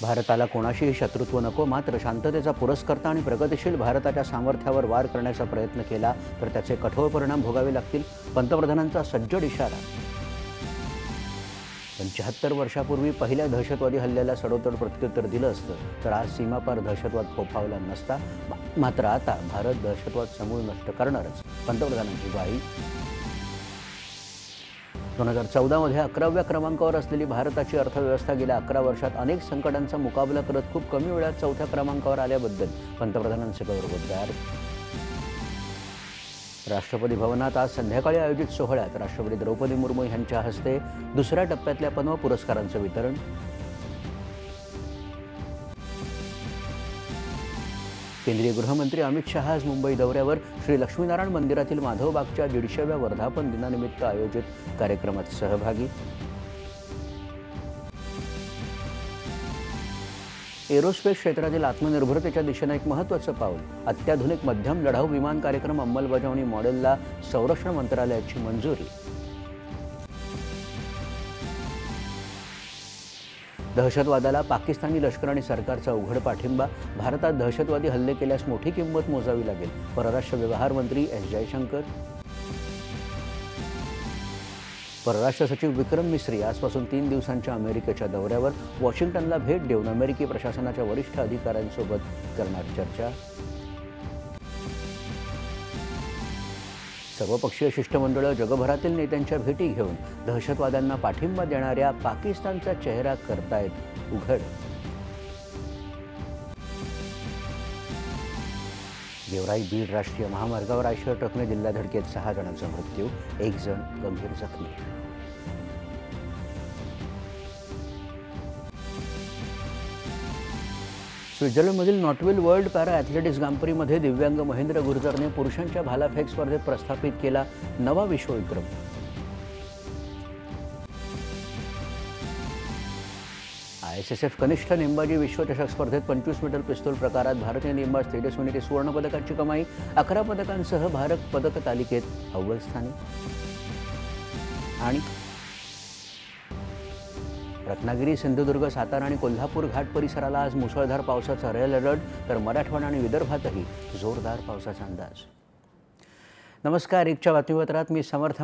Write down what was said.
भारताला कोणाशीही शत्रुत्व नको मात्र शांततेचा पुरस्कर्ता आणि प्रगतिशील भारताच्या सामर्थ्यावर वार करण्याचा प्रयत्न केला तर त्याचे कठोर परिणाम भोगावे लागतील पंतप्रधानांचा सज्जड इशारा. पंच्याहत्तर वर्षापूर्वी पहिल्या दहशतवादी हल्ल्याला सडोतड प्रत्युत्तर दिलं असतं तर आज सीमापार दहशतवाद फोफावला नसता मात्र आता भारत दहशतवाद समूळ नष्ट करणारच पंतप्रधानांची ग्वाही. दोन हजार चौदामध्ये अकराव्या क्रमांकावर असलेली भारताची अर्थव्यवस्था गेल्या अकरा वर्षात अनेक संकटांचा मुकाबला करत खूप कमी वेळात चौथ्या क्रमांकावर आल्याबद्दल पंतप्रधानांचे गौरवोद्गार राष्ट्रपती भवनात आज संध्याकाळी आयोजित सोहळ्यात राष्ट्रपती द्रौपदी मुर्मू यांच्या हस्ते दुसऱ्या टप्प्यातल्या पद्म पुरस्कारांचं वितरण. केंद्रीय गृहमंत्री अमित शहा आज मुंबई दौऱ्यावर. श्री लक्ष्मीनारायण मंदिरातील माधवबागच्या दीडशेव्या वर्धापन दिनानिमित्त आयोजित कार्यक्रमात सहभागी. एरोस्पेस क्षेत्रातील आत्मनिर्भरतेच्या दिशेनं एक महत्त्वाचं पाऊल. अत्याधुनिक मध्यम लढाऊ विमान कार्यक्रम अंमलबजावणी मॉडेलला संरक्षण मंत्रालयाची मंजुरी. दहशतवादाला पाकिस्तानी लष्कर आणि सरकारचा उघड पाठिंबा भारतात दहशतवादी हल्ले केल्यास मोठी किंमत मोजावी लागेल परराष्ट्र व्यवहार मंत्री एस जयशंकर. परराष्ट्र सचिव विक्रम मिश्री आजपासून तीन दिवसांच्या अमेरिकेच्या दौऱ्यावर वॉशिंग्टनला भेट देऊन अमेरिकी प्रशासनाच्या वरिष्ठ अधिकाऱ्यांसोबत करणार चर्चा. सर्वपक्षीय शिष्टमंडळं जगभरातील नेत्यांच्या भेटी घेऊन दहशतवाद्यांना पाठिंबा देणाऱ्या पाकिस्तानचा चेहरा करतायत उघड. गेवराई बीड राष्ट्रीय महामार्गावर आयशर ट्रकने दिल्ल्या धडकेत सहा जणांचा मृत्यू एक जण गंभीर जखमी. स्वित्झर्लंडमधील नॉटविल वर्ल्ड पॅरा ॲथलेटिक्स गांपरीमध्ये दिव्यांग महेंद्र गुर्जरने पुरुषांच्या भालाफेक स्पर्धेत प्रस्थापित केला नवा विश्वविक्रम. आय एस एस एफ कनिष्ठ नेमबाजी विश्वचषक स्पर्धेत पंचवीस मीटर पिस्तूल प्रकारात भारतीय नेमबाज तेजस्विनीची सुवर्णपदकाची कमाई अकरा पदकांसह भारत पदक तालिकेत अव्वल स्थानी. आणि रत्नागिरी सिंधुदुर्ग सातारा आणि कोल्हापूर घाट परिसराला आज मुसळधार पावसाचा रेल अलर्ट तर मराठवाडा आणि विदर्भातही जोरदार पावसाचा अंदाज. नमस्कार एकच्या बातमीपत्रात मी समर्थ